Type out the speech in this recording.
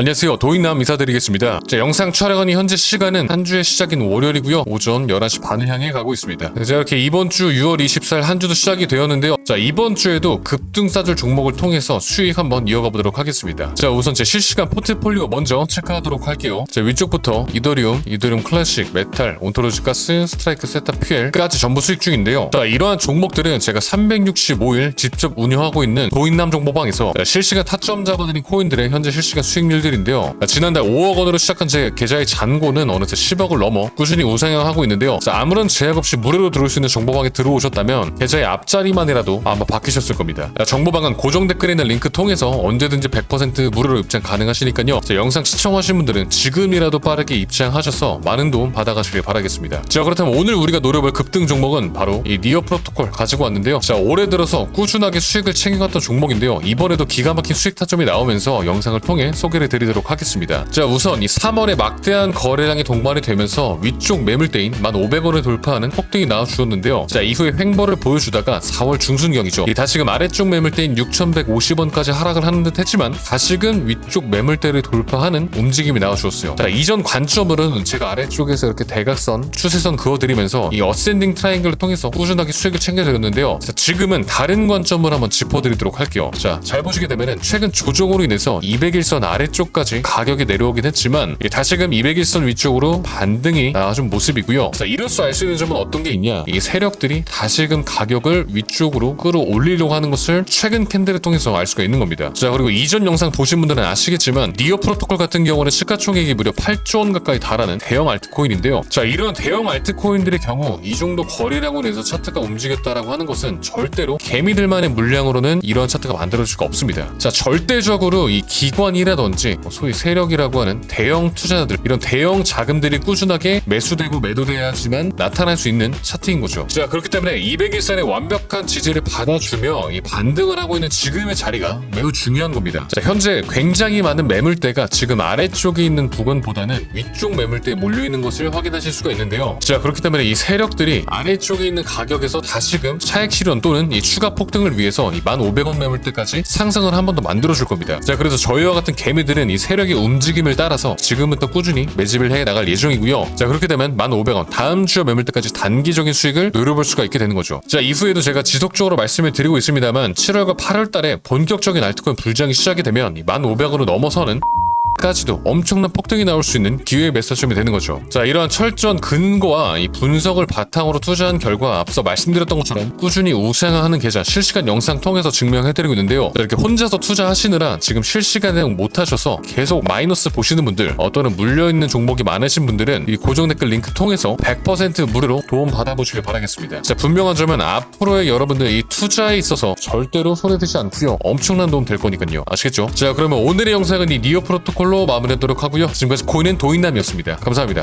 안녕하세요. 도인남 인사드리겠습니다. 자, 영상 촬영하는 현재 시간은 한 주의 시작인 월요일이고요. 오전 11시 반을 향해 가고 있습니다. 자 이렇게 이번 주 6월 24일 한 주도 시작이 되었는데요. 자 이번 주에도 급등사줄 종목을 통해서 수익 한번 이어가 보도록 하겠습니다. 자 우선 제 실시간 포트폴리오 먼저 체크하도록 할게요. 자 위쪽부터 이더리움, 이더리움 클래식, 메탈, 온토로지 가스, 스트라이크, 세타, 퓨엘까지 전부 수익 중인데요. 자 이러한 종목들은 제가 365일 직접 운영하고 있는 도인남 정보방에서 자, 실시간 타점 잡아드린 코인들의 현재 실시간 수익률 들인데요. 자, 지난달 5억 원으로 시작한 제 계좌의 잔고는 어느새 10억을 넘어 꾸준히 우상향하고 있는데요. 자, 아무런 제약 없이 무료로 들어올 수 있는 정보방에 들어오셨다면 계좌의 앞자리만이라도 아마 바뀌셨을 겁니다. 자, 정보방은 고정 댓글에 있는 링크 통해서 언제든지 100% 무료로 입장 가능하시니까요. 자, 영상 시청하신 분들은 지금이라도 빠르게 입장하셔서 많은 도움 받아가시길 바라겠습니다. 자 그렇다면 오늘 우리가 노려볼 급등 종목은 바로 이 니어 프로토콜 가지고 왔는데요. 자 올해 들어서 꾸준하게 수익을 챙겨갔던 종목인데요. 이번에도 기가 막힌 수익 타점이 나오면서 영상을 통해 소개를 드 리도록 하겠습니다. 자 우선 이 3월에 막대한 거래량이 동반이 되면서 위쪽 매물대인 1,500원을 돌파하는 폭등이 나와주었는데요. 자 이후에 횡보를 보여주다가 4월 중순경이죠. 이 다시금 아래쪽 매물대인 6,150원까지 하락을 하는 듯 했지만 다시금 위쪽 매물대를 돌파하는 움직임이 나와주었어요. 자 이전 관점으로는 제가 아래쪽에서 이렇게 대각선 추세선 그어드리면서 이 어센딩 트라이앵글을 통해서 꾸준하게 수익을 챙겨드렸는데요. 자 지금은 다른 관점을 한번 짚어드리도록 할게요. 자 잘 보시게 되면은 최근 조정으로 인해서 200일선 아래쪽 까지 가격이 내려오긴 했지만 이 다시금 200일선 위쪽으로 반등이 나와준 모습이고요. 자 이로써 알 수 있는 점은 어떤 게 있냐? 이 세력들이 다시금 가격을 위쪽으로 끌어올리려고 하는 것을 최근 캔들을 통해서 알 수가 있는 겁니다. 자 그리고 이전 영상 보신 분들은 아시겠지만 니어 프로토콜 같은 경우는 시가총액이 무려 8조 원 가까이 달하는 대형 알트코인인데요. 자 이런 대형 알트코인들의 경우 이 정도 거래량으로 인해서 차트가 움직였다라고 하는 것은 절대로 개미들만의 물량으로는 이런 차트가 만들어질 수가 없습니다. 자 절대적으로 이 기관이라든지 뭐 소위 세력이라고 하는 대형 투자자들 이런 대형 자금들이 꾸준하게 매수되고 매도돼야지만 나타날 수 있는 차트인 거죠. 자 그렇기 때문에 200일선의 완벽한 지지를 받아주며 이 반등을 하고 있는 지금의 자리가 매우 중요한 겁니다. 자 현재 굉장히 많은 매물대가 지금 아래쪽에 있는 부근보다는 위쪽 매물대에 몰려 있는 것을 확인하실 수가 있는데요. 자 그렇기 때문에 이 세력들이 아래쪽에 있는 가격에서 다시금 차액 실현 또는 이 추가 폭등을 위해서 이 1,500원 매물대까지 상승을 한 번 더 만들어 줄 겁니다. 자 그래서 저희와 같은 개미들은 이 세력의 움직임을 따라서 지금부터 꾸준히 매집을 해 나갈 예정이고요. 자 그렇게 되면 1,500원 다음 주요 매물대까지 단기적인 수익을 누려볼 수가 있게 되는 거죠. 자 이후에도 제가 지속적으로 말씀을 드리고 있습니다만 7월과 8월 달에 본격적인 알트코인 불장이 시작이 되면 이 1,500원을 넘어서는 까지도 엄청난 폭등이 나올 수 있는 기회의 메시점이 되는 거죠. 자, 이러한 철저한 근거와 이 분석을 바탕으로 투자한 결과 앞서 말씀드렸던 것처럼 꾸준히 우상향하는 계좌 실시간 영상 통해서 증명해드리고 있는데요. 자, 이렇게 혼자서 투자하시느라 지금 실시간에 못하셔서 계속 마이너스 보시는 분들, 어, 또는 물려있는 종목이 많으신 분들은 이 고정 댓글 링크 통해서 100% 무료로 도움 받아보시길 바라겠습니다. 자, 분명한 점은 앞으로의 여러분들 이 투자에 있어서 절대로 손해드지 않고요. 엄청난 도움 될 거니까요. 아시겠죠? 자, 그러면 오늘의 영상은 이 니어 프로토콜 로 마무리하도록 하고요. 지금까지 코인은 도인남이었습니다. 감사합니다.